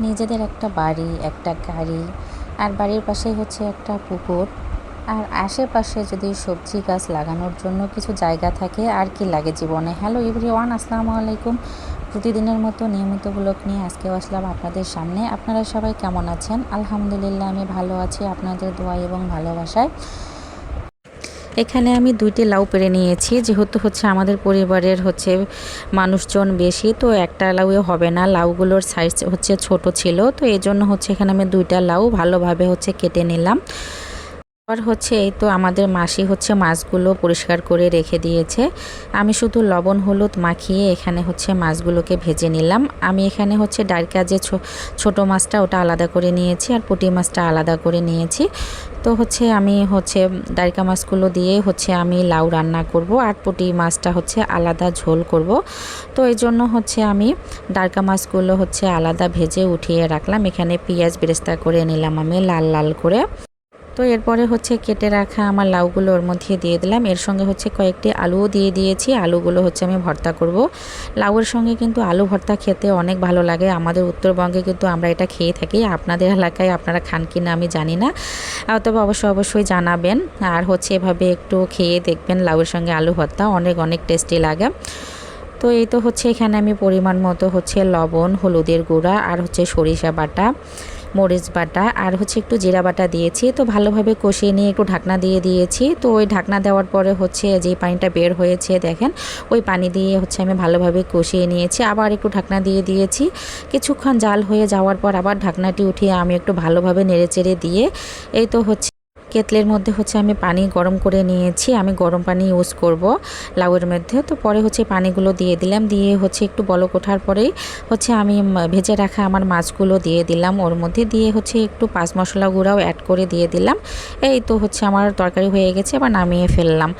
নিজেদের একটা বাড়ি, একটা গাড়ি, আর বাড়ির পাশেই হচ্ছে একটা পুকুর। আর আশেপাশে যদি সবজি গাছ লাগানোর জন্য কিছু জায়গা থাকে, আর কি লাগে জীবনে? হ্যালো ইভরি ওয়ান আসসালামু আলাইকুম। প্রতিদিনের মতো নিয়মিত ব্লগ নিয়ে আজকেও আসলাম আপনাদের সামনে। আপনারা সবাই কেমন আছেন? আলহামদুলিল্লাহ, আমি ভালো আছি। আপনাদের দোয়া এবং ভালোবাসায়। এখানে আমি দুইটি লাউ পেরে নিয়েছি, যেহেতু হচ্ছে আমাদের পরিবারের হচ্ছে মানুষজন বেশি, তো একটা লাউয়ে হবে না। লাউগুলোর সাইজ হচ্ছে ছোট ছিল, তো এই জন্য হচ্ছে এখানে আমি দুইটা লাউ ভালোভাবে হচ্ছে কেটে নিলাম। আর হচ্ছে এই তো আমাদের মাসি হচ্ছে মাছগুলো পরিষ্কার করে রেখে দিয়েছে। আমি শুধু লবণ, হলুদ মাখিয়ে এখানে হচ্ছে মাছগুলোকে ভেজে নিলাম। আমি এখানে হচ্ছে ডাইকা যে ছোট মাছটা ওটা আলাদা করে নিয়েছি আর পুঁটি মাছটা আলাদা করে নিয়েছি। তো হচ্ছে আমি হচ্ছে ডাইকা মাছগুলো দিয়ে হচ্ছে আমি লাউ রান্না করব আর পুঁটি মাছটা হচ্ছে আলাদা ঝোল করব। তো এই জন্য হচ্ছে আমি ডাইকা মাছগুলো হচ্ছে আলাদা ভেজে উঠিয়ে রাখলাম। এখানে পেঁয়াজ বেরেস্তা করে নিলাম আমি লাল লাল করে। তো এরপরে হচ্ছে কেটে রাখা আমার লাউগুলো ওর মধ্যে দিয়ে দিলাম। এর সঙ্গে হচ্ছে কয়েকটি আলুও দিয়ে দিয়েছি। আলুগুলো হচ্ছে আমি ভর্তা করব। লাউয়ের সঙ্গে কিন্তু আলু ভর্তা খেতে অনেক ভালো লাগে। আমাদের উত্তরবঙ্গে কিন্তু আমরা এটা খেয়ে থাকি। আপনাদের এলাকায় আপনারা খান কি না আমি জানি না। তবে অবশ্যই অবশ্যই জানাবেন। আর হচ্ছে এভাবে একটু খেয়ে দেখবেন লাউয়ের সঙ্গে আলু ভর্তা। অনেক অনেক টেস্টি লাগে। তো এই তো হচ্ছে এখানে আমি পরিমাণ মতো হচ্ছে লবণ, হলুদের গুঁড়া আর হচ্ছে সরিষা বাটা। মরিচ বাটা আর হচ্ছে একটু জিরা বাটা দিয়েছি। তো ভালোভাবে কষিয়ে নিয়ে একটু ঢাকনা দিয়ে দিয়েছি। তো ওই ঢাকনা দেওয়ার পরে হচ্ছে যে পানিটা বের হয়েছে দেখেন, ওই পানি দিয়ে হচ্ছে আমি ভালোভাবে কষিয়ে নিয়েছি। আবার একটু ঢাকনা দিয়ে দিয়েছি। কিছুক্ষণ জাল হয়ে যাওয়ার পর আবার ঢাকনাটি উঠিয়ে আমি একটু ভালোভাবে নেড়েচেড়ে দিয়ে এই তো হচ্ছে কেতলের মধ্যে হচ্ছে আমি পানি গরম করে নিয়েছি। আমি গরম পানি ইউজ করব লাউয়ের মধ্যে। তো পরে হচ্ছে পানিগুলো দিয়ে দিলাম। দিয়ে হচ্ছে একটু বলক ওঠার পরেই হচ্ছে আমি ভেজে রাখা আমার মাছগুলো দিয়ে দিলাম ওর মধ্যে। দিয়ে হচ্ছে একটু পাঁচ মশলা গুঁড়াও অ্যাড করে দিয়ে দিলাম। এই তো হচ্ছে আমার তরকারি হয়ে গেছে। এবার নামিয়ে ফেললাম।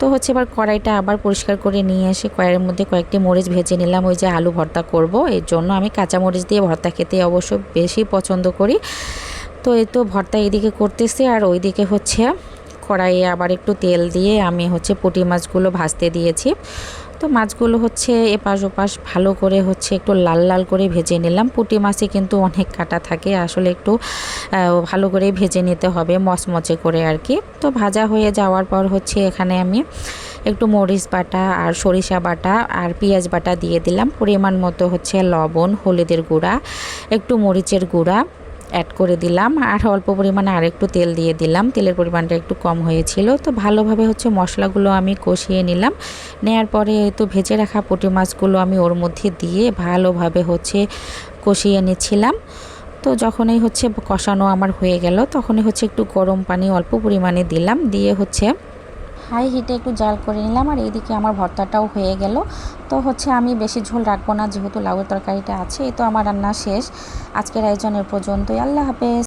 তো হচ্ছে এবার কড়াইটা আবার পরিষ্কার করে নিয়ে এসে কড়াইয়ের মধ্যে কয়েকটি মরিচ ভেজে নিলাম। ওই যে আলু ভর্তা করব। এর জন্য আমি কাঁচা মরিচ দিয়ে ভর্তা খেতে অবশ্য বেশি পছন্দ করি। তো এই তো ভর্তা এদিকে করতেছি আর ওইদিকে হচ্ছে কড়াইয়ে আবার একটু তেল দিয়ে আমি হচ্ছে পুঁটি মাছগুলো ভাজতে দিয়েছি। তো মাছগুলো হচ্ছে এপাশ ওপাশ ভালো করে হচ্ছে একটু লাল লাল করে ভেজে নিলাম। পুঁটি মাছে কিন্তু অনেক কাটা থাকে, আসলে একটু ভালো করে ভেজে নিতে হবে মচমচে করে আর কি। তো ভাজা হয়ে যাওয়ার পর হচ্ছে এখানে আমি একটু মরিচ বাটা আর সরিষা বাটা আর পেঁয়াজ বাটা দিয়ে দিলাম। পরিমাণ মতো হচ্ছে লবণ, হলুদের গুঁড়া, একটু মরিচের গুঁড়া অ্যাড করে দিলাম। আর অল্প পরিমাণে আর একটু তেল দিয়ে দিলাম। তেলের পরিমাণটা একটু কম হয়েছিল। তো ভালোভাবে হচ্ছে মশলাগুলো আমি কষিয়ে নিলাম। নেয়ার পরে তো ভেজে রাখা পুঁটি মাছগুলো আমি ওর মধ্যে দিয়ে ভালোভাবে হচ্ছে কষিয়ে নিচ্ছিলাম। তো যখনই হচ্ছে কষানো আমার হয়ে গেল, তখনই হচ্ছে একটু গরম পানি অল্প পরিমাণে দিলাম। দিয়ে হচ্ছে হাই হিটে একটু জাল করে নিলাম আর এইদিকে আমার ভর্তাটাও হয়ে গেল। তো হচ্ছে আমি বেশি ঝোল রাখব না, যেহেতু লাউয়ের তরকারিটা আছে, এই তো আমার রান্না শেষ। আজকের আয়োজনের পর্যন্তই। আল্লাহ হাফেজ।